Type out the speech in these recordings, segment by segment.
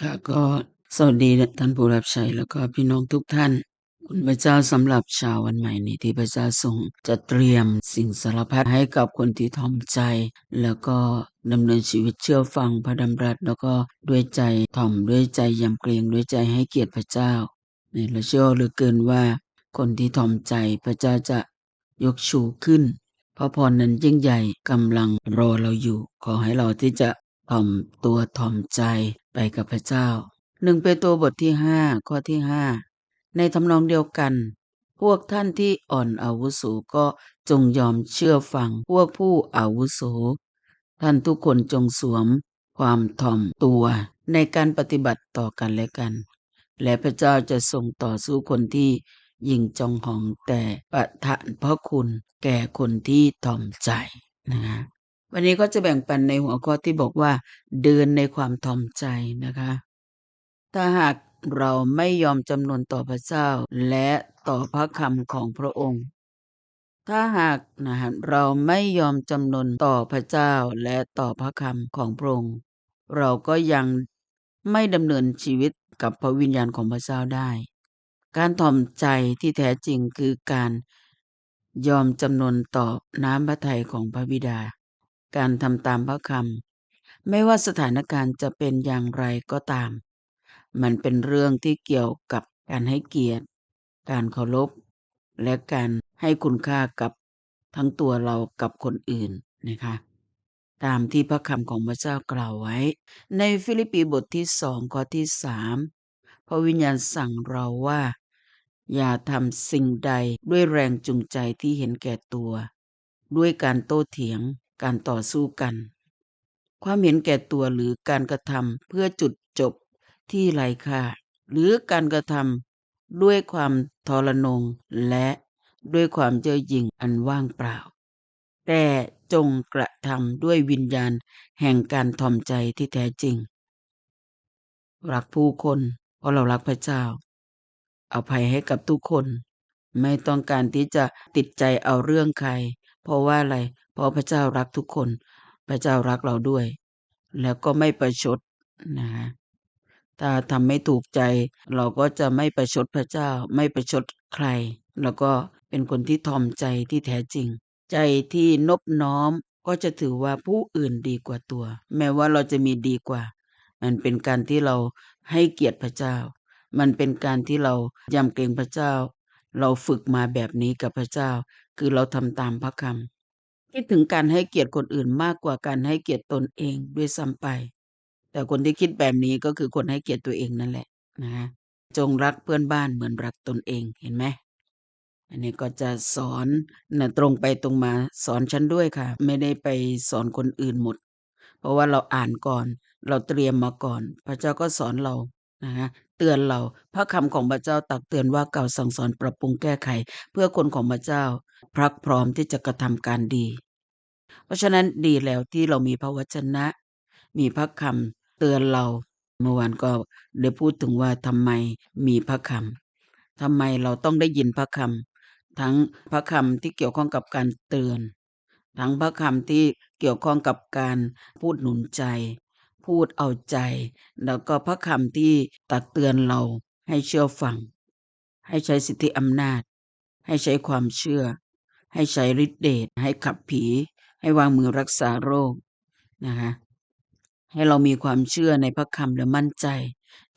ค่ะก็สวัสดีท่านผู้รับใช้แล้วก็พี่น้องทุกท่าน คุณพระเจ้าสำหรับชาววันใหม่นี้ที่พระเจ้าทรงจะเตรียมสิ่งสารพัดให้กับคนที่ทอมใจ แล้วก็ดำเนินชีวิตเชื่อฟังพระดำรัส แล้วก็ด้วยใจถ่อมด้วยใจยำเกรงด้วยใจให้เกียรติพระเจ้าเนี่ยเราเชื่อเหลือเกินว่า คนที่ถ่อมใจพระเจ้าจะยกชูขึ้นเพราะพรนั้นยิ่งใหญ่กำลังรอเราอยู่ ขอให้เราที่จะถ่อมตัวถ่อมใจ ไปกับพระเจ้าหนึ่งเปโตรบทที่ห้าข้อที่ห้าในทำนองเดียวกัน พวกท่านที่อ่อนอาวุโสก็จงยอมเชื่อฟังพวกผู้อาวุโส ท่านทุกคนจงสวมความถ่อมตัวในการปฏิบัติต่อกันและกัน และพระเจ้าจะทรงต่อสู้คนที่ยิงจองหองแต่ประทานพระคุณแก่คนที่ถ่อมใจนะฮะ วันนี้ก็จะแบ่งปันในหัวข้อที่บอกว่าเดินในความถ่อมใจนะคะ ถ้าหากเราไม่ยอมจำนวนต่อพระเจ้า และต่อพระคำของพระองค์ ถ้าหากนะฮะเราไม่ยอมจำนวนต่อพระเจ้าและต่อพระคำของพระองค์ เราก็ยังไม่ดำเนินชีวิตกับพระวิญญาณของพระเจ้าได้ การถ่อมใจที่แท้จริงคือการยอมจำนวนต่อน้ำพระทัยของพระบิดา การทำตามพระคำไม่ว่าสถานการณ์จะเป็นอย่างไรก็ตาม มันเป็นเรื่องที่เกี่ยวกับการให้เกียรติ การเคารพ และการให้คุณค่ากับทั้งตัวเรากับคนอื่นนะคะตามที่พระคำของพระเจ้ากล่าวไว้ ในฟิลิปปีบทที่สองข้อที่สามพระวิญญาณสั่งเราว่า อย่าทำสิ่งใดด้วยแรงจูงใจที่เห็นแก่ตัว ด้วยการโต้เถียง การต่อสู้กัน ความเห็นแก่ตัวหรือการกระทำเพื่อจุดจบที่ไร้ค่าหรือการกระทำด้วยความทรนงและด้วยความเจ้อหยิ่งอันว่างเปล่า แต่จงกระทำด้วยวิญญาณแห่งการถ่อมใจที่แท้จริง รักผู้คนเพราะเรารักพระเจ้าเอาภัยให้กับทุกคน ไม่ต้องการที่จะติดใจเอาเรื่องใคร เพราะว่าอะไร ราะพระเจ้ารักทุกคน พระเจ้ารักเราด้วย แล้วก็ไม่ประชดนะฮะถ้าทำไม่ถูกใจ เราก็จะไม่ประชดพระเจ้า ไม่ประชดใคร แล้วก็เป็นคนที่ทอมใจที่แท้จริง ใจที่นบน้อมก็จะถือว่าผู้อื่นดีกว่าตัว แม้ว่าเราจะมีดีกว่า มันเป็นการที่เราให้เกียรติพระเจ้า มันเป็นการที่เรายำเกรงพระเจ้า เราฝึกมาแบบนี้กับพระเจ้า คือเราทำตามพระคำ คิดถึงการให้เกียรติคนอื่นมากกว่าการให้เกียรติตนเองด้วยซ้ำไป แต่คนที่คิดแบบนี้ก็คือคนให้เกียรติตัวเองนั่นแหละนะฮะจงรักเพื่อนบ้านเหมือนรักตนเองเห็นไหมอันนี้ก็จะสอนนะตรงไปตรงมาสอนฉันด้วยค่ะ ไม่ได้ไปสอนคนอื่นหมด เพราะว่าเราอ่านก่อน เราเตรียมมาก่อน พระเจ้าก็สอนเรา นะฮะเตือนเราพระคำของพระเจ้าตักเตือนว่าเก่าสั่งสอนปรับปรุงแก้ไข เพื่อคนของพระเจ้าพรักพร้อมที่จะกระทำการดี เพราะฉะนั้นดีแล้วที่เรามีพระวจนะ มีพระคำเตือนเราเมื่อวานก็ได้พูดถึงว่าทำไมมีพระคำทำไมเราต้องได้ยินพระคำทั้งพระคำที่เกี่ยวข้องกับการเตือน ทั้งพระคำที่เกี่ยวข้องกับการพูดหนุนใจ พูดเอาใจ แล้วก็พระคำที่ตักเตือนเราให้เชื่อฟัง ให้ใช้สิทธิอำนาจ ให้ใช้ความเชื่อ ให้ใช้ฤทธิเดชให้ขับผี ให้วางมือรักษาโรคนะคะให้เรามีความเชื่อในพระคำและมั่นใจ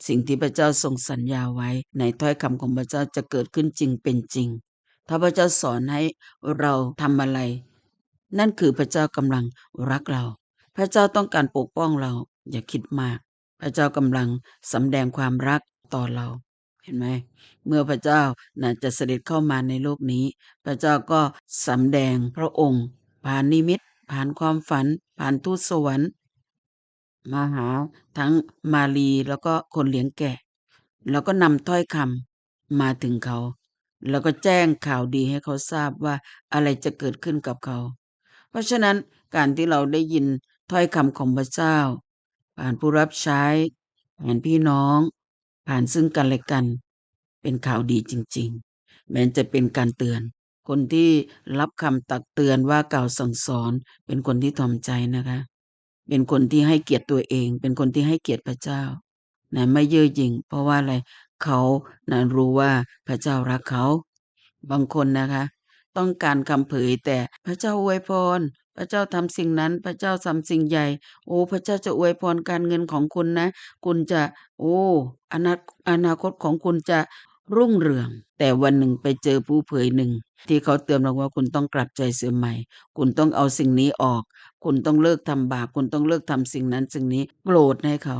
สิ่งที่พระเจ้าทรงสัญญาไว้ ในถ้อยคำของพระเจ้าจะเกิดขึ้นจริงเป็นจริง ถ้าพระเจ้าสอนให้เราทำอะไร นั่นคือพระเจ้ากำลังรักเรา พระเจ้าต้องการปกป้องเรา อย่าคิดมาก พระเจ้ากำลังสำแดงความรักต่อเรา เห็นไหม เมื่อพระเจ้าน่ะจะเสด็จเข้ามาในโลกนี้ พระเจ้าก็สำแดงพระองค์ ผ่านนิมิต ผ่านความฝัน ผ่านทูตสวรรค์ มาหาทั้งมารีแล้วก็คนเลี้ยงแกะ แล้วก็นำถ้อยคำมาถึงเขา แล้วก็แจ้งข่าวดีให้เขาทราบว่าอะไรจะเกิดขึ้นกับเขา เพราะฉะนั้นการที่เราได้ยินถ้อยคำของพระเจ้า ผ่านผู้รับใช้ ผ่านพี่น้อง ผ่านซึ่งกันและกัน เป็นข่าวดีจริง ๆ แม้จะเป็นการเตือน คนที่รับคำตักเตือนว่ากล่าวสั่งสอน เป็นคนที่ถ่อมใจนะคะ เป็นคนที่ให้เกียรติตัวเอง เป็นคนที่ให้เกียรติพระเจ้านะไม่เย่อหยิ่ง เพราะว่าอะไรเขานะรู้ว่าพระเจ้ารักเขา บางคนนะคะ ต้องการคำเผยแต่พระเจ้าอวยพร พระเจ้าทำสิ่งนั้น พระเจ้าทำสิ่งใหญ่ โอ้ พระเจ้าจะอวยพรการเงินของคุณนะ คุณจะ โอ้อนาอนาคตของคุณจะรุ่งเรือง แต่วันหนึ่งไปเจอผู้เผยหนึ่ง ที่เขาเตือนเราว่าคุณต้องกลับใจเสียใหม่ คุณต้องเอาสิ่งนี้ออก คุณต้องเลิกทำบาป คุณต้องเลิกทำสิ่งนั้นสิ่งนี้ โกรธให้เขา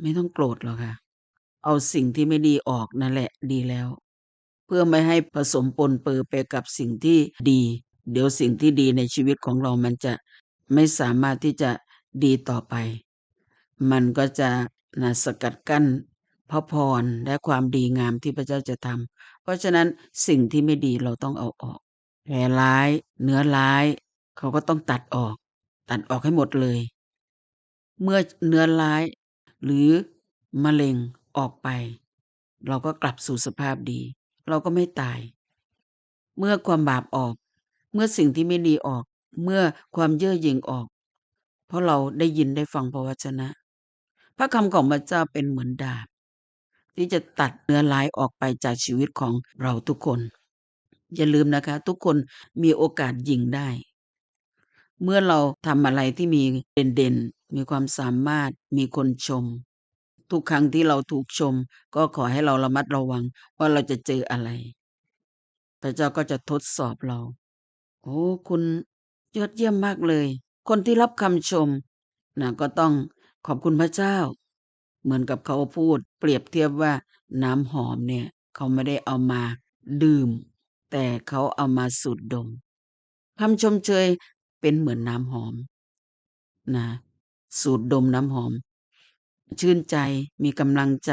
ไม่ต้องโกรธหรอกค่ะ เอาสิ่งที่ไม่ดีออกนั่นแหละดีแล้ว เพื่อไม่ให้ผสมปนเปื้อไปกับสิ่งที่ดี เดี๋ยวสิ่งที่ดีในชีวิตของเรามันจะไม่สามารถที่จะดีต่อไป มันก็จะนะสกัดกั้นพระพรและความดีงามที่พระเจ้าจะทำเพราะฉะนั้นสิ่งที่ไม่ดีเราต้องเอาออกแผลร้าย เนื้อร้าย เขาก็ต้องตัดออก ตัดออกให้หมดเลย เมื่อเนื้อร้าย หรือมะเร็งออกไป เราก็กลับสู่สภาพดี เราก็ไม่ตาย เมื่อความบาปออก มื่อสิ่งที่ไม่ดีออก เมื่อความเย่อหยิ่งออก เพราะเราได้ยินได้ฟังพระวจนะ พระคำของพระเจ้าเป็นเหมือนดาบ ที่จะตัดเนื้อร้ายออกไปจากชีวิตของเราทุกคน อย่าลืมนะคะ ทุกคนมีโอกาสยิงได้ เมื่อเราทำอะไรที่มีเด่นๆ มีความสามารถ มีคนชม ทุกครั้งที่เราถูกชม ก็ขอให้เราระมัดระวังว่าเราจะเจออะไรพระเจ้าก็จะทดสอบเรา โอ้คุณยอดเยี่ยมมากเลย คนที่รับคำชมนะก็ต้องขอบคุณพระเจ้า เหมือนกับเขาพูด เปรียบเทียบว่าน้ำหอมเนี่ย เขาไม่ได้เอามาดื่ม แต่เขาเอามาสูดดมคำชมเชยเป็นเหมือนน้ำหอมนะสูดดมน้ำหอม ชื่นใจมีกำลังใจ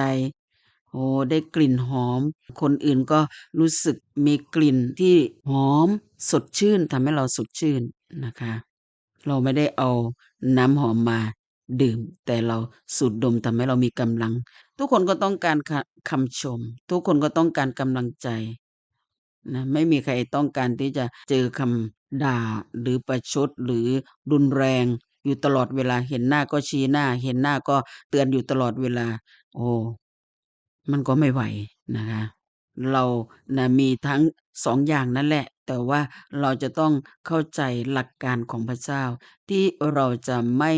โอ้ได้กลิ่นหอม คนอื่นก็รู้สึกมีกลิ่นที่หอมสดชื่นทำให้เราสดชื่นนะคะ เราไม่ได้เอาน้ำหอมมาดื่ม แต่เราสูดดมทำให้เรามีกำลัง ทุกคนก็ต้องการคำชม ทุกคนก็ต้องการกำลังใจนะไม่มีใครต้องการที่จะเจอคำด่าหรือประชดหรือรุนแรงอยู่ตลอดเวลาเห็นหน้าก็ชี้หน้า เห็นหน้าก็เตือนอยู่ตลอดเวลา โอ้ มันก็ไม่ไหวนะคะ เรานะมีทั้งสองอย่างนั่นแหละ แต่ว่าเราจะต้องเข้าใจหลักการของพระเจ้า ที่เราจะไม่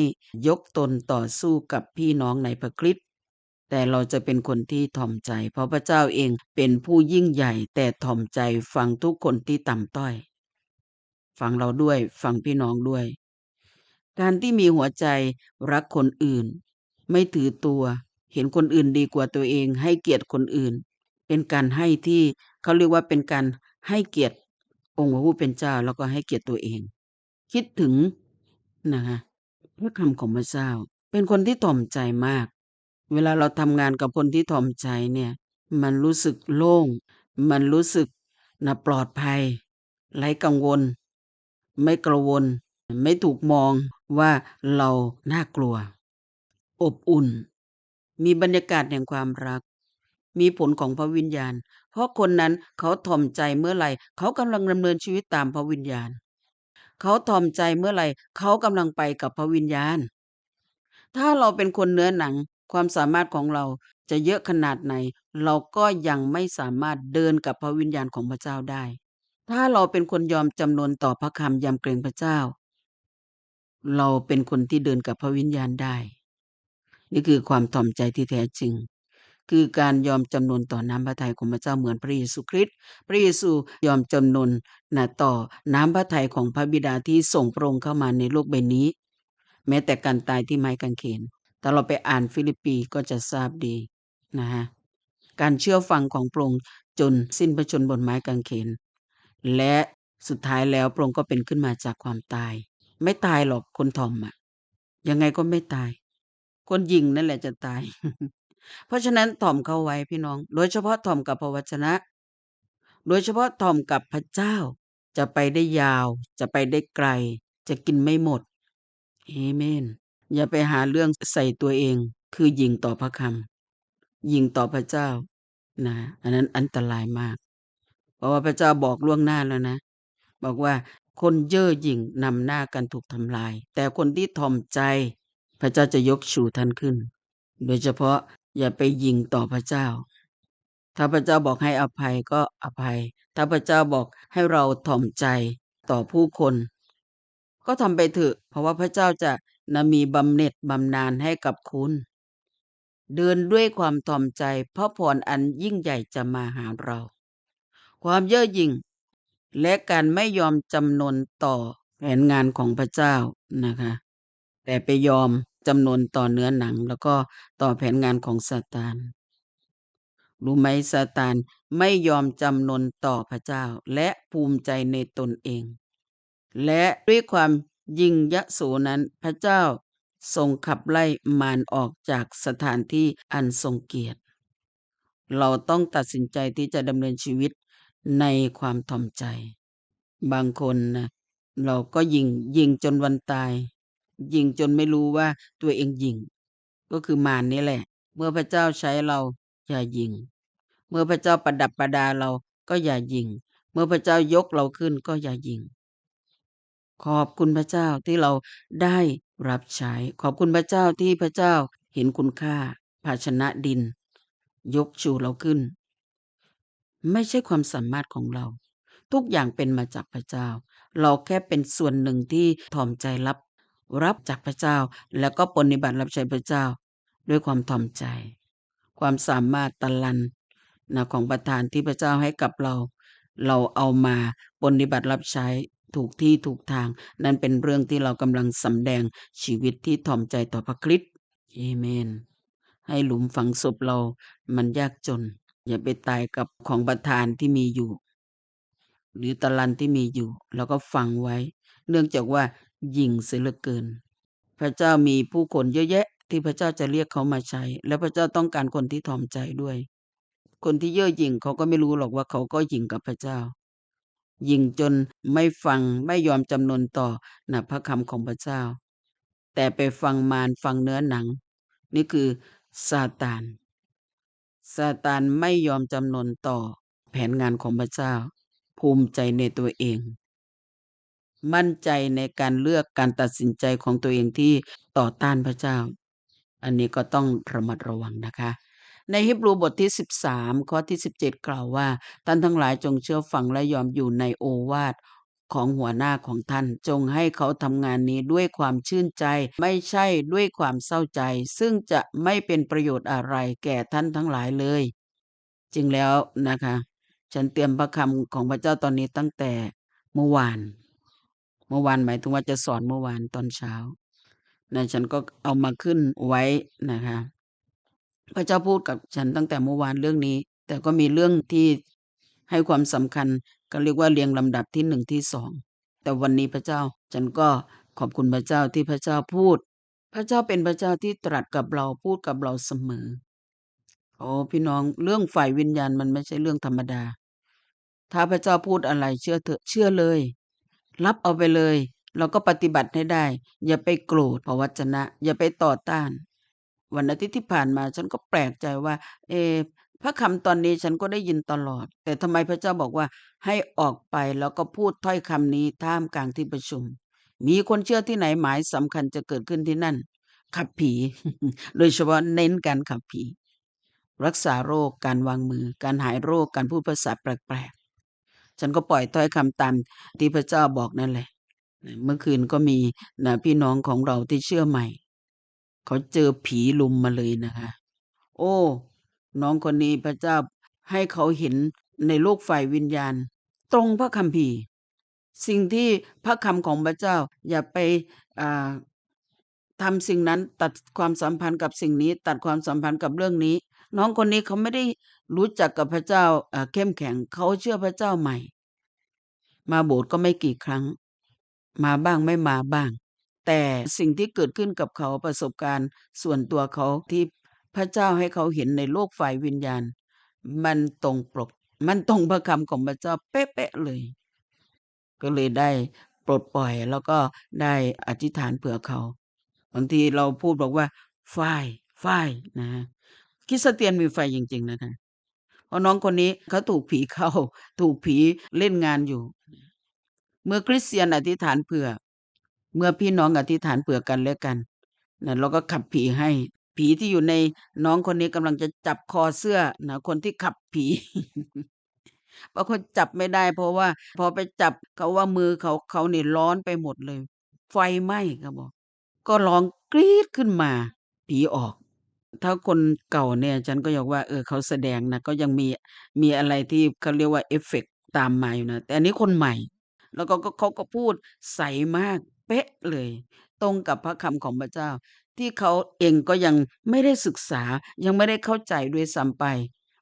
ยกตนต่อสู้กับพี่น้องในพระคริสต์แต่เราจะเป็นคนที่ถ่อมใจ เพราะพระเจ้าเองเป็นผู้ยิ่งใหญ่ แต่ถ่อมใจฟังทุกคนที่ต่ำต้อย ฟังเราด้วยฟังพี่น้องด้วย การที่มีหัวใจรักคนอื่น ไม่ถือตัว เห็นคนอื่นดีกว่าตัวเอง ให้เกียรติคนอื่น เป็นการให้ที่เขาเรียกว่าเป็นการให้เกียรติองค์พระผู้เป็นเจ้าแล้วก็ให้เกียรติตัวเอง คิดถึงนะคะพระคำของพระเจ้า เป็นคนที่ถ่อมใจมาก เวลาเราทำงานกับคนที่ถ่อมใจเนี่ย มันรู้สึกโล่ง มันรู้สึกนะปลอดภัยไร้กังวล ไม่กระวน ไม่ถูกมองว่าเราน่ากลัว อบอุ่น มีบรรยากาศแห่งความรัก มีผลของพระวิญญาณ เพราะคนนั้นเขาถ่อมใจเมื่อไหร่ เขากำลังดำเนินชีวิตตามพระวิญญาณ เขาถ่อมใจเมื่อไหร่ เขากำลังไปกับพระวิญญาณ ถ้าเราเป็นคนเนื้อหนังความสามารถของเราจะเยอะขนาดไหน เราก็ยังไม่สามารถเดินกับพระวิญญาณของพระเจ้าได้ ถ้าเราเป็นคนยอมจำนนต่อพระคำยำเกรงพระเจ้า เราเป็นคนที่เดินกับพระวิญญาณได้ นี่คือความถ่อมใจที่แท้จริง คือการยอมจำนนต่อน้ำพระทัยของพระเจ้าเหมือนพระเยซูคริสต์พระเยซูยอมจำนนนะต่อน้ำพระทัยของพระบิดาที่ส่งพระองค์เข้ามาในโลกใบนี้ แม้แต่การตายที่ไม้กางเขนถ้าเราไปอ่านฟิลิปปีก็จะทราบดีนะฮะการเชื่อฟังของพระองค์จนสิ้นพระชนบนไม้กางเขน และสุดท้ายแล้วพระองค์ก็เป็นขึ้นมาจากความตาย ไม่ตายหรอกคนทอมอะยังไงก็ไม่ตาย คนยิงนั่นแหละจะตาย เพราะฉะนั้นถ่อมเข้าไว้พี่น้อง โดยเฉพาะถ่อมกับพระวจนะ โดยเฉพาะถ่อมกับพระเจ้า จะไปได้ยาว จะไปได้ไกล จะกินไม่หมดเอเมน อย่าไปหาเรื่องใส่ตัวเอง คือยิงต่อพระคำยิงต่อพระเจ้านะ อันนั้นอันตรายมาก เพราะว่าพระเจ้าบอกล่วงหน้าแล้วนะ บอกว่าคนเย่อหยิ่งนำหน้ากันถูกทำลาย แต่คนที่ถ่อมใจ พระเจ้าจะยกชูท่านขึ้น โดยเฉพาะอย่าไปยิงต่อพระเจ้า ถ้าพระเจ้าบอกให้อภัยก็อภัย ถ้าพระเจ้าบอกให้เราถ่อมใจต่อผู้คน ก็ทำไปเถอะ เพราะว่าพระเจ้าจะนมีบำเหน็จบำนาญให้กับคุณ เดินด้วยความถ่อมใจพระพรอันยิ่งใหญ่จะมาหาเรา ความเย่อหยิ่งและการไม่ยอมจำนนต่อแผนงานของพระเจ้านะคะ แต่ไปยอมจำนนต่อเนื้อหนัง แล้วก็ต่อแผนงานของซาตานรู้ไหมซาตานไม่ยอมจำนนต่อพระเจ้า และภูมิใจในตนเอง และด้วยความยิ่งยโสนั้นพระเจ้าทรงขับไล่มารออกจากสถานที่อันทรงเกียรติ เราต้องตัดสินใจที่จะดำเนินชีวิตในความถ่อมใจ บางคนนะเราก็ยิงยิงจนวันตาย ยิงจนไม่รู้ว่าตัวเองยิง ก็คือมารนี่แหละ เมื่อพระเจ้าใช้เราอย่ายิง เมื่อพระเจ้าประดับประดาเราก็อย่ายิง เมื่อพระเจ้ายกเราขึ้นก็อย่ายิง ขอบคุณพระเจ้าที่เราได้รับใช้ ขอบคุณพระเจ้าที่พระเจ้าเห็นคุณค่า ภาชนะดิน ยกชูเราขึ้น ไม่ใช่ความสามารถของเรา ทุกอย่างเป็นมาจากพระเจ้า เราแค่เป็นส่วนหนึ่งที่ถ่อมใจรับ รับจากพระเจ้า แล้วก็ปฏิบัติรับใช้พระเจ้า ด้วยความถ่อมใจ ความสามารถตะลันนะของประทานที่พระเจ้าให้กับเรา เราเอามาปฏิบัติรับใช้ถูกที่ถูกทาง นั่นเป็นเรื่องที่เรากำลังสำแดงชีวิตที่ถ่อมใจต่อพระคริสต์เอเมน ให้หลุมฝังศพเรามันยากจน อย่าไปตายกับของประทานที่มีอยู่ หรือตะลันที่มีอยู่ แล้วก็ฝังไว้ เนื่องจากว่า ยิ่งเสียเหลือเกิน พระเจ้ามีผู้คนเยอะแยะ ที่พระเจ้าจะเรียกเขามาใช้ และพระเจ้าต้องการคนที่ถ่อมใจด้วย คนที่เย่อหยิ่งเขาก็ไม่รู้หรอกว่าเขาก็หยิ่งกับพระเจ้ายิงจนไม่ฟังไม่ยอมจำนนต่อนะพระคำของพระเจ้า แต่ไปฟังมารฟังเนื้อหนัง นี่คือซาตานซาตานไม่ยอมจำนนต่อแผนงานของพระเจ้า ภูมิใจในตัวเอง มั่นใจในการเลือกการตัดสินใจของตัวเองที่ต่อต้านพระเจ้า อันนี้ก็ต้องระมัดระวังนะคะ ในฮิบรูบทที่ 13 ข้อที่ 17 กล่าวว่า ท่านทั้งหลายจงเชื่อฟังและยอมอยู่ในโอวาทของหัวหน้าของท่านจงให้เขาทำงานนี้ด้วยความชื่นใจ ไม่ใช่ด้วยความเศร้าใจ ซึ่งจะไม่เป็นประโยชน์อะไรแก่ท่านทั้งหลายเลย จริงแล้วนะคะ ฉันเตรียมพระคำของพระเจ้าตอนนี้ตั้งแต่เมื่อวาน เมื่อวานหมายถึงว่าจะสอนเมื่อวานตอนเช้านะฉันก็เอามาขึ้นไว้นะคะ พระเจ้าพูดกับฉันตั้งแต่เมื่อวานเรื่องนี้ แต่ก็มีเรื่องที่ให้ความสำคัญก็เรียกว่าเรียงลำดับที่หนึ่งที่สองแต่วันนี้พระเจ้าฉันก็ขอบคุณพระเจ้าที่พระเจ้าพูด พระเจ้าเป็นพระเจ้าที่ตรัสกับเราพูดกับเราเสมอโอ้พี่น้องเรื่องฝ่ายวิญญาณมันไม่ใช่เรื่องธรรมดา ถ้าพระเจ้าพูดอะไรเชื่อเถอะเชื่อเลย รับเอาไปเลย เราก็ปฏิบัติให้ได้ อย่าไปโกรธพระวจนะ อย่าไปต่อต้าน วันอาทิตย์ที่ผ่านมาฉันก็แปลกใจว่า เอพระคำตอนนี้ฉันก็ได้ยินตลอด แต่ทำไมพระเจ้าบอกว่าให้ออกไปแล้วก็พูดถ้อยคำนี้ท่ามกลางที่ประชุม มีคนเชื่อที่ไหนหมายสำคัญจะเกิดขึ้นที่นั่น ขับผี โดยเฉพาะเน้นการขับผี รักษาโรคการวางมือ การหายโรคการพูดภาษาแปลก ฉันก็ปล่อยถ้อยคำตามที่พระเจ้าบอกนั่นแหละเมื่อคืนก็มีนะพี่น้องของเราที่เชื่อใหม่ เขาเจอผีลุมมาเลยนะคะ โอ้ น้องคนนี้พระเจ้าให้เขาเห็นในโลกฝ่ายวิญญาณ ตรงพระคัมภีร์ สิ่งที่พระคำของพระเจ้าอย่าไปทำสิ่งนั้นตัดความสัมพันธ์กับสิ่งนี้ ตัดความสัมพันธ์กับเรื่องนี้ น้องคนนี้เขาไม่ได้ รู้จักกับพระเจ้าเข้มแข็งเขาเชื่อพระเจ้าใหม่ มาโบสถ์ก็ไม่กี่ครั้ง มาบ้างไม่มาบ้าง แต่สิ่งที่เกิดขึ้นกับเขาประสบการณ์ส่วนตัวเขาที่พระเจ้าให้เขาเห็นในโลกฝ่ายวิญญาณ มันตรงปก มันตรงพระคำของพระเจ้าเป๊ะๆเลย ก็เลยได้ปลดปล่อยแล้วก็ได้อธิษฐานเผื่อเขาบางทีเราพูดบอกว่าฝ่ายฝ่ายนะคริสเตียนมีไฟจริง ๆ นะคะ เพราะน้องคนนี้เขาถูกผีเข้า ถูกผีเล่นงานอยู่ เมื่อคริสเตียนอธิษฐานเผื่อ เมื่อพี่น้องอธิษฐานเผื่อกันและกันนะเราก็ขับผีให้ ผีที่อยู่ในน้องคนนี้กำลังจะจับคอเสื้อนะคนที่ขับผีบางคนจับไม่ได้ เพราะว่า พอไปจับเขาว่ามือเขาเขาเนี่ร้อนไปหมดเลย ไฟไหม้เขาบอก ก็ร้องกรี๊ดขึ้นมา ผีออก ถ้าคนเก่าเนี่ย ฉันก็อยากว่า เออ เขาแสดงนะ ก็ยังมี มีอะไรที่เขาเรียกว่า เอฟเฟกต์ตามมาอยู่นะ แต่อันนี้คนใหม่ แล้วก็ ก็ เขาก็พูดใสมาก เป๊ะเลย ตรงกับพระคำของพระเจ้า ที่เขาเองก็ยังไม่ได้ศึกษา ยังไม่ได้เข้าใจด้วยซ้ำไป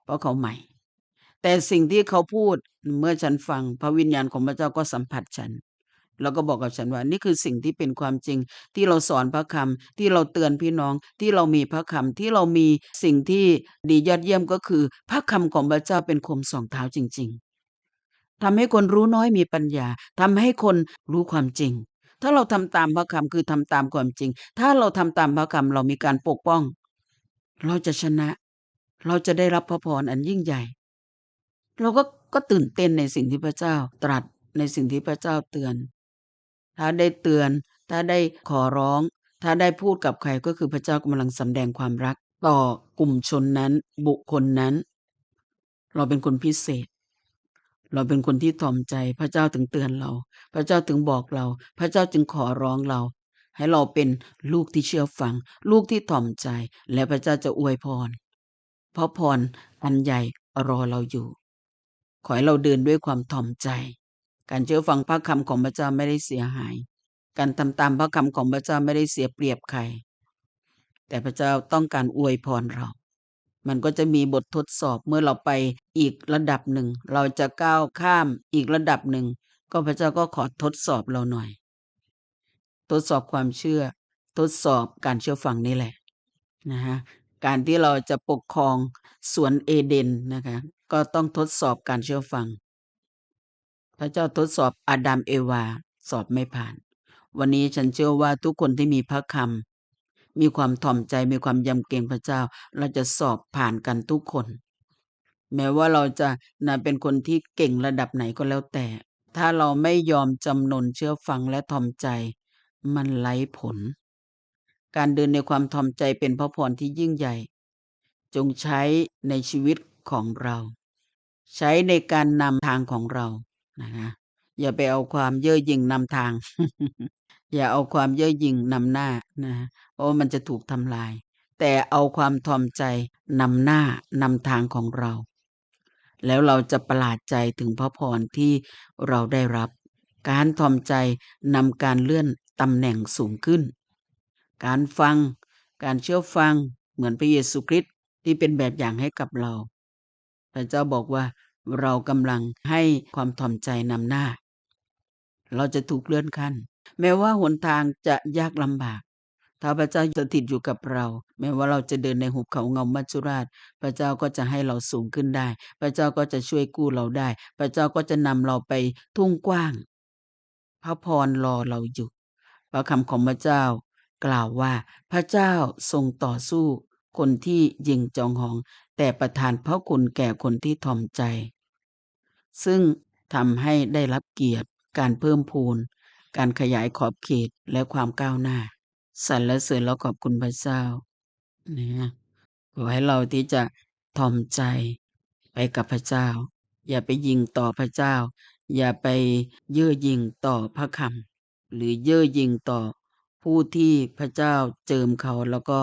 เพราะเขาใหม่ แต่สิ่งที่เขาพูด เมื่อฉันฟัง พระวิญญาณของพระเจ้าก็สัมผัสฉัน แล้วก็บอกกับฉันว่านี่คือสิ่งที่เป็นความจริง ที่เราสอนพระคำที่เราเตือนพี่น้องที่เรามีพระคำที่เรามีสิ่งที่ดียอดเยี่ยมก็คือ พระคำของพระเจ้าเป็นคมสองเท้าจริง ๆทำให้คนรู้น้อยมีปัญญาทำให้คนรู้ความจริง ถ้าเราทำตามพระคำคือทำตามความจริง ถ้าเราทำตามพระคำเรามีการปกป้อง เราจะชนะ เราจะได้รับพระพรอันยิ่งใหญ่ เราก็ก็ตื่นเต้นในสิ่งที่พระเจ้าตรัสในสิ่งที่พระเจ้าเตือน ถ้าได้เตือน ถ้าได้ขอร้อง ถ้าได้พูดกับใครก็คือพระเจ้ากำลังสำแดงความรัก ต่อกลุ่มชนนั้น บุคคลนั้น เราเป็นคนพิเศษ เราเป็นคนที่ถ่อมใจ พระเจ้าถึงเตือนเรา พระเจ้าถึงบอกเรา พระเจ้าจึงขอร้องเรา ให้เราเป็นลูกที่เชื่อฟัง ลูกที่ถ่อมใจ และพระเจ้าจะอวยพร เพราะพรอันใหญ่รอเราอยู่ ขอให้เราเดินด้วยความถ่อมใจ การเชื่อฟังพระคำของพระเจ้าไม่ได้เสียหาย การทำตามพระคำของพระเจ้าไม่ได้เสียเปรียบใคร แต่พระเจ้าต้องการอวยพรเรา มันก็จะมีบททดสอบเมื่อเราไปอีกระดับหนึ่ง เราจะก้าวข้ามอีกระดับหนึ่ง ก็พระเจ้าก็ขอทดสอบเราหน่อย ทดสอบความเชื่อ ทดสอบการเชื่อฟังนี่แหละนะคะการที่เราจะปกครองสวนเอเดนนะคะก็ต้องทดสอบการเชื่อฟัง พระเจ้าทดสอบอาดัมเอวา สอบไม่ผ่าน วันนี้ฉันเชื่อว่าทุกคนที่มีพระคำมีความถ่อมใจมีความยำเกรงพระเจ้า เราจะสอบผ่านกันทุกคน แม้ว่าเราจะนะเป็นคนที่เก่งระดับไหนก็แล้วแต่ ถ้าเราไม่ยอมจำนนเชื่อฟังและถ่อมใจ มันไร้ผล การเดินในความถ่อมใจเป็นพระพรที่ยิ่งใหญ่ จงใช้ในชีวิตของเรา ใช้ในการนำทางของเรา นะคะอย่าไปเอาความเย่อหยิ่งนำทาง อย่าเอาความเย่อหยิ่งนำหน้านะเพราะมันจะถูกทำลาย แต่เอาความถ่อมใจนำหน้านำทางของเรา แล้วเราจะประหลาดใจถึงพระพรที่เราได้รับ การถ่อมใจนำการเลื่อนตำแหน่งสูงขึ้น การฟัง การเชื่อฟังเหมือนพระเยซูคริสต์ที่เป็นแบบอย่างให้กับเรา พระเจ้าบอกว่า เรากำลังให้ความถ่อมใจนำหน้า เราจะถูกเลื่อนขั้น แม้ว่าหนทางจะยากลำบากถ้าพระเจ้าสถิตอยู่กับเรา แม้ว่าเราจะเดินในหุบเขาเงามัจจุราช พระเจ้าก็จะให้เราสูงขึ้นได้ พระเจ้าก็จะช่วยกู้เราได้ พระเจ้าก็จะนำเราไปทุ่งกว้าง พระพรรอเราอยู่ พระคำของพระเจ้ากล่าวว่า พระเจ้าทรงต่อสู้คนที่ยิงจองหอง แต่ประทานพระคุณแก่คนที่ถ่อมใจ ซึ่งทำให้ได้รับเกียรติ การเพิ่มพูน การขยายขอบเขตและความก้าวหน้าสรรเสริญและขอบคุณพระเจ้านะขอให้เราที่จะถ่อมใจไปกับพระเจ้า อย่าไปยิงต่อพระเจ้า อย่าไปเย่อหยิ่งต่อพระคำหรือเย่อหยิ่งต่อผู้ที่พระเจ้าเจิมเขาแล้วก็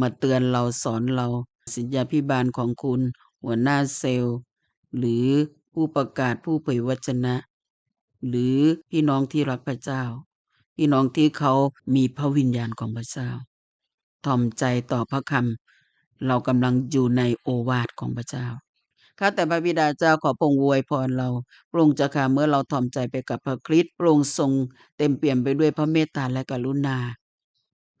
มาเตือนเราสอนเราศิษยาภิบาลของคุณ หัวหน้าเซลล์ หรือ ผู้ประกาศผู้เผยวจนะ หรือพี่น้องที่รักพระเจ้า พี่น้องที่เขามีพระวิญญาณของพระเจ้าถ่อมใจต่อพระคำเรากำลังอยู่ในโอวาทของพระเจ้าข้าแต่พระบิดาเจ้าขอพระองอวยพรเราพระองค์เจ้าค่ะเมื่อเราถ่อมใจไปกับพระคริสต์พระองค์ทรงเต็มเปี่ยมไปด้วยพระเมตตาและกรุณา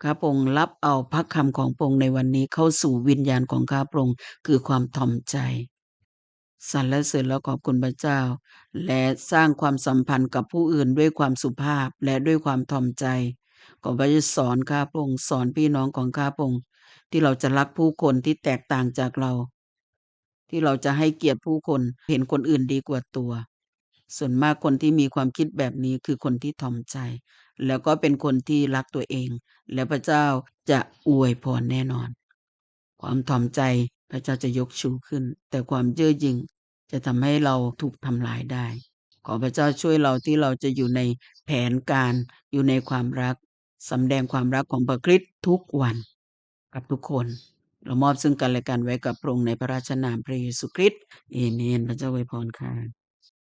ข้าพระองรับเอาพระคำของพระองในวันนี้เข้าสู่วิญญาณของข้าพระองค์คือความถ่อมใจ สรรเสริญและขอบคุณพระเจ้า และสร้างความสัมพันธ์กับผู้อื่นด้วยความสุภาพและด้วยความถ่อมใจ ขอพระเจ้าสอนข้าพงค์สอนพี่น้องของข้าพงค์ที่เราจะรักผู้คนที่แตกต่างจากเรา ที่เราจะให้เกียรติผู้คนเห็นคนอื่นดีกว่าตัว ส่วนมากคนที่มีความคิดแบบนี้คือคนที่ถ่อมใจ แล้วก็เป็นคนที่รักตัวเอง และพระเจ้าจะอวยพรแน่นอน ความถ่อมใจ พระเจ้าจะยกชูขึ้น แต่ความเย่อหยิ่งจะทำให้เราถูกทำลายได้ ขอพระเจ้าช่วยเราที่เราจะอยู่ในแผนการอยู่ในความรักสำแดงความรักของพระคริสต์ทุกวันกับทุกคน เรามอบซึ่งกันและกันไว้กับพระองค์ในพระราชนามพระเยซูคริสต์เอเมนพระเจ้าอวยพรค่ะ